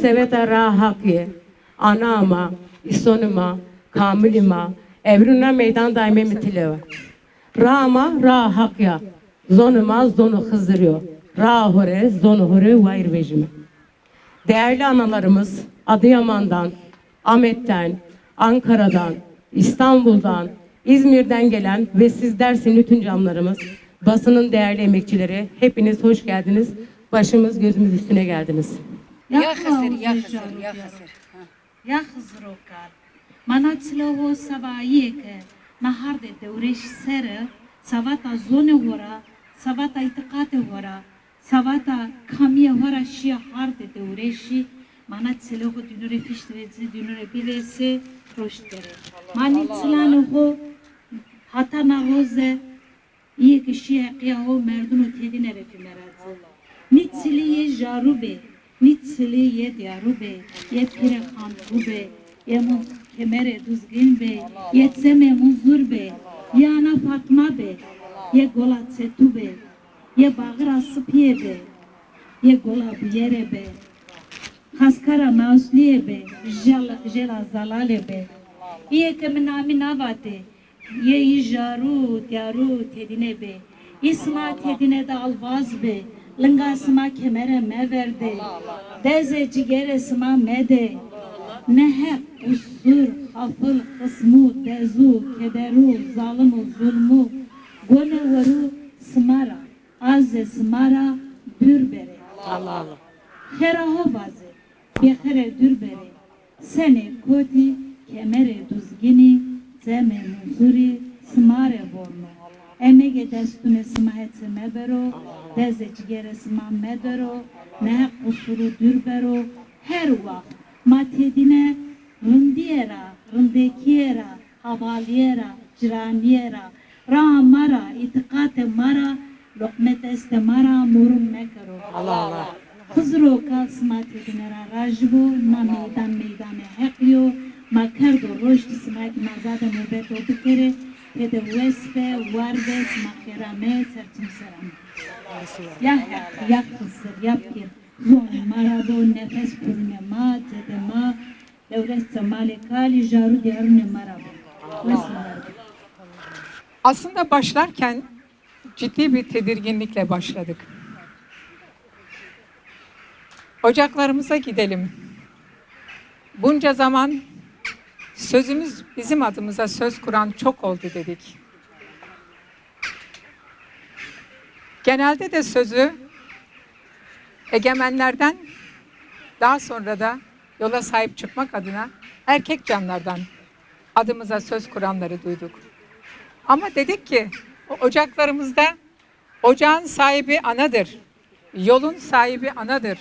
Seveta ra hakye. Anama, isonuma, kamilima, evruna meydan daime mitileva. Rama ra hakya. Zonuma zonu hızırıyor. Ra hore zonu hore vayr vejime. Değerli analarımız Adıyaman'dan, Ahmet'ten, Ankara'dan, İstanbul'dan, İzmir'den gelen ve sizler bütün camlarımız, basının değerli emekçileri hepiniz hoş geldiniz. Başımız gözümüz üstüne geldiniz. Яхасер, яхасер, яхасер. Яхзрокар. Манацлово саваеке. Наҳарде дәүреш сәре, савата зоне гора, савата итиқате гора, савата камия гора ши харде дәүреши. Манацлово дүнүре фиштрезе, дүнүре билесе, роштере. Манацланого хатанагозе. Иек ши ақия о мердуну тединере фимерадзе. Ницилие жарубе. Nitsili ye diarube, ye pire khan rube, ye kemere düzgün be, ye tseme muzur be, ye ana Fatma be, ye gola tsetu be, ye bağıra sıpiye be, ye gola biyere be, Haskara mausliye be, jela, zalale be, ye keminami navate, ye ijaru tiaru tedine be, İsma tedine de alvaz be, Lınga sıma kemere me verde, deze cigere sıma mede, nehe usur, hafıl, kısmu, dezu, kederu, zalimu, zulmu, gole varu Emege destune smahetse mebero, deze cigere sma medero, ne kusuru dürbero, her vakt matedine rındiera, rındekiera, havaliyera, ciraniyera, ramara, itikate mara, lokmet este mara, murum mekero. Allah Allah. Hızro kalsma tedinera rajbo, na meydan meydane hekyo, ma kerdo roşti smak mazade mübeto bikere, tede vesfe, vardes, ma kerame, sertim seram. Ya hek, ya kısır, ya pir, zon marabo, nefes pürüne ma, tede ma, devlet semale kali, jaru diyarune. Vesselam. Aslında başlarken ciddi bir tedirginlikle başladık. Ocaklarımıza gidelim. Bunca zaman sözümüz bizim adımıza söz kuran çok oldu dedik. Genelde de sözü egemenlerden daha sonra da yola sahip çıkmak adına erkek canlardan adımıza söz kuranları duyduk. Ama dedik ki ocaklarımızda ocağın sahibi anadır. Yolun sahibi anadır.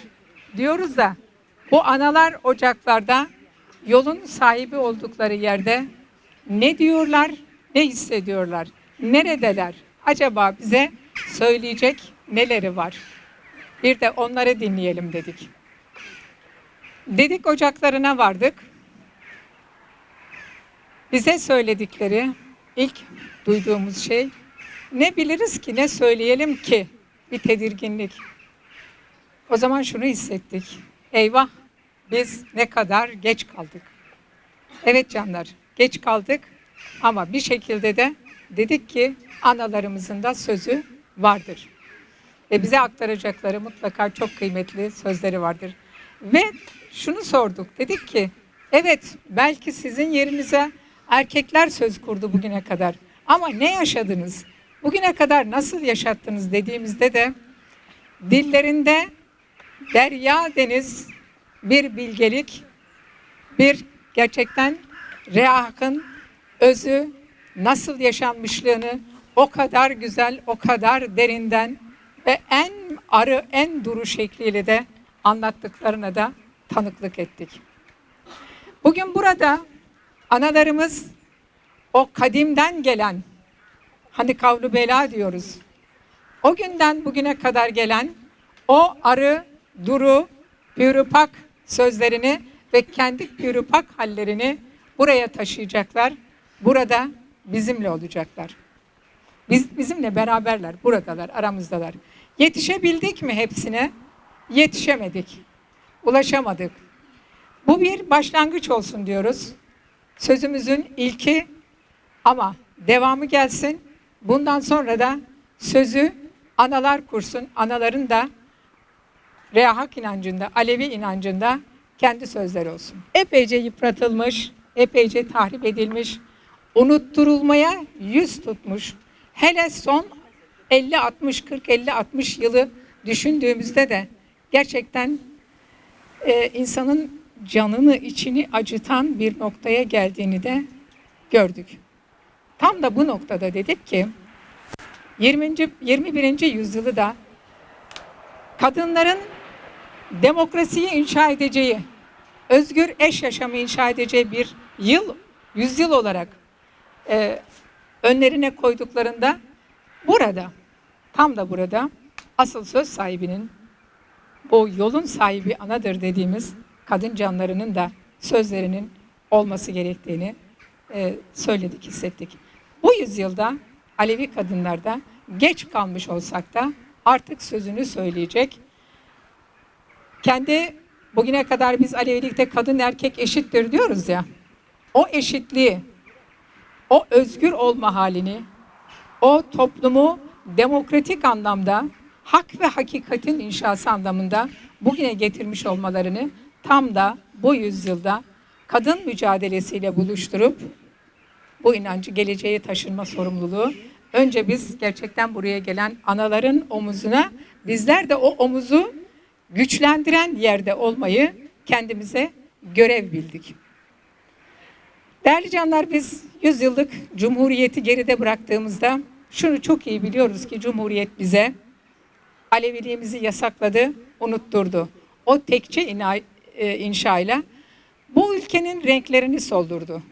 Diyoruz da bu analar ocaklarda yolun sahibi oldukları yerde ne diyorlar, ne hissediyorlar, neredeler? Acaba bize söyleyecek neleri var? Bir de onları dinleyelim dedik. Dedik ocaklarına vardık. Bize söyledikleri ilk duyduğumuz şey ne biliriz ki ne söyleyelim ki bir tedirginlik. O zaman şunu hissettik. Eyvah biz ne kadar geç kaldık. Evet canlar geç kaldık ama bir şekilde de dedik ki analarımızın da sözü vardır. Ve bize aktaracakları mutlaka çok kıymetli sözleri vardır. Ve şunu sorduk. Dedik ki evet belki sizin yerinize erkekler söz kurdu bugüne kadar. Ama ne yaşadınız? Bugüne kadar nasıl yaşattınız dediğimizde de dillerinde derya deniz bir bilgelik, bir gerçekten reakın özü nasıl yaşanmışlığını o kadar güzel, o kadar derinden ve en arı, en duru şekliyle de anlattıklarına da tanıklık ettik. Bugün burada analarımız o kadimden gelen hani kavlu bela diyoruz. O günden bugüne kadar gelen o arı, duru, pürüpak sözlerini ve kendi pürüpak hallerini buraya taşıyacaklar. Burada bizimle olacaklar. Biz bizimle beraberler, buradalar, aramızdalar. Yetişebildik mi hepsine? Yetişemedik. ulaşamadık. Bu bir başlangıç olsun diyoruz. Sözümüzün ilki ama devamı gelsin. Bundan sonra da sözü analar kursun. Anaların da Rehak inancında, Alevi inancında kendi sözleri olsun. Epeyce yıpratılmış, epeyce tahrip edilmiş, unutturulmaya yüz tutmuş. Hele son 50 60 40 50 60 yılı düşündüğümüzde de gerçekten e, insanın canını, içini acıtan bir noktaya geldiğini de gördük. Tam da bu noktada dedik ki 20. 21. yüzyılı da kadınların demokrasiyi inşa edeceği, özgür eş yaşamı inşa edeceği bir yıl, yüzyıl olarak e, önlerine koyduklarında burada, tam da burada asıl söz sahibinin, bu yolun sahibi anadır dediğimiz kadın canlarının da sözlerinin olması gerektiğini e, söyledik, hissettik. Bu yüzyılda Alevi kadınlarda geç kalmış olsak da artık sözünü söyleyecek, kendi bugüne kadar biz Alevilikte kadın erkek eşittir diyoruz ya. O eşitliği, o özgür olma halini, o toplumu demokratik anlamda hak ve hakikatin inşası anlamında bugüne getirmiş olmalarını tam da bu yüzyılda kadın mücadelesiyle buluşturup bu inancı geleceğe taşınma sorumluluğu önce biz gerçekten buraya gelen anaların omuzuna bizler de o omuzu güçlendiren yerde olmayı kendimize görev bildik. Değerli canlar biz 100 yıllık cumhuriyeti geride bıraktığımızda şunu çok iyi biliyoruz ki cumhuriyet bize Aleviliğimizi yasakladı, unutturdu. O tekçe e, inşayla bu ülkenin renklerini soldurdu.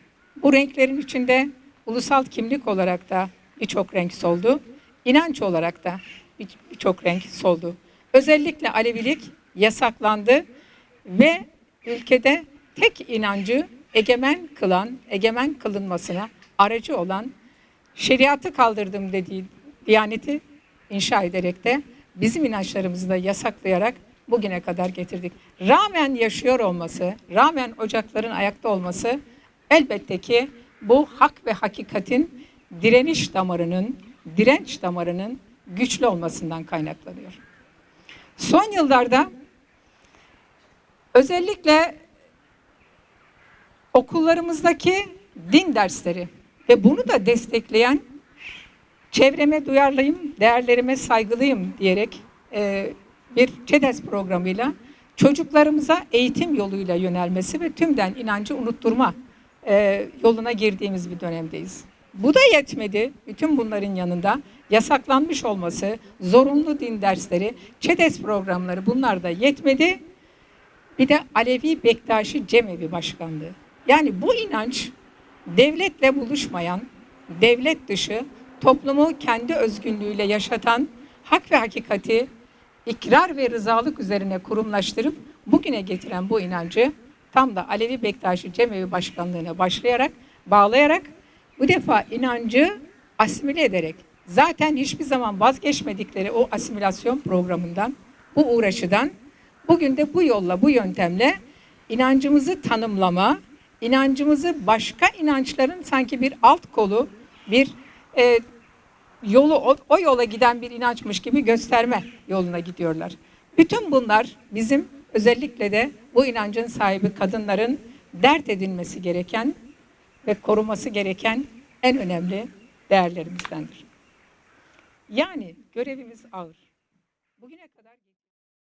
Bu renklerin içinde ulusal kimlik olarak da birçok renk soldu. İnanç olarak da bir- birçok renk soldu. Özellikle Alevilik yasaklandı ve ülkede tek inancı egemen kılan, egemen kılınmasına aracı olan şeriatı kaldırdım dediği diyaneti inşa ederek de bizim inançlarımızı da yasaklayarak bugüne kadar getirdik. Rağmen yaşıyor olması, rağmen ocakların ayakta olması elbette ki bu hak ve hakikatin direniş damarının, direnç damarının güçlü olmasından kaynaklanıyor. Son yıllarda özellikle okullarımızdaki din dersleri ve bunu da destekleyen çevreme duyarlıyım, değerlerime saygılıyım diyerek e, bir ÇEDES programıyla çocuklarımıza eğitim yoluyla yönelmesi ve tümden inancı unutturma e, yoluna girdiğimiz bir dönemdeyiz. Bu da yetmedi. Bütün bunların yanında yasaklanmış olması, zorunlu din dersleri, ÇEDES programları bunlar da yetmedi. Bir de Alevi Bektaşi Cemevi Başkanlığı. Yani bu inanç devletle buluşmayan, devlet dışı, toplumu kendi özgünlüğüyle yaşatan hak ve hakikati ikrar ve rızalık üzerine kurumlaştırıp bugüne getiren bu inancı tam da Alevi Bektaşi Cemevi Başkanlığı'na başlayarak, bağlayarak bu defa inancı asimile ederek zaten hiçbir zaman vazgeçmedikleri o asimilasyon programından, bu uğraşıdan bugün de bu yolla, bu yöntemle inancımızı tanımlama, inancımızı başka inançların sanki bir alt kolu, bir e, yolu o, o yola giden bir inançmış gibi gösterme yoluna gidiyorlar. Bütün bunlar bizim özellikle de bu inancın sahibi kadınların dert edilmesi gereken ve koruması gereken en önemli değerlerimizdendir. Yani görevimiz ağır. Bugüne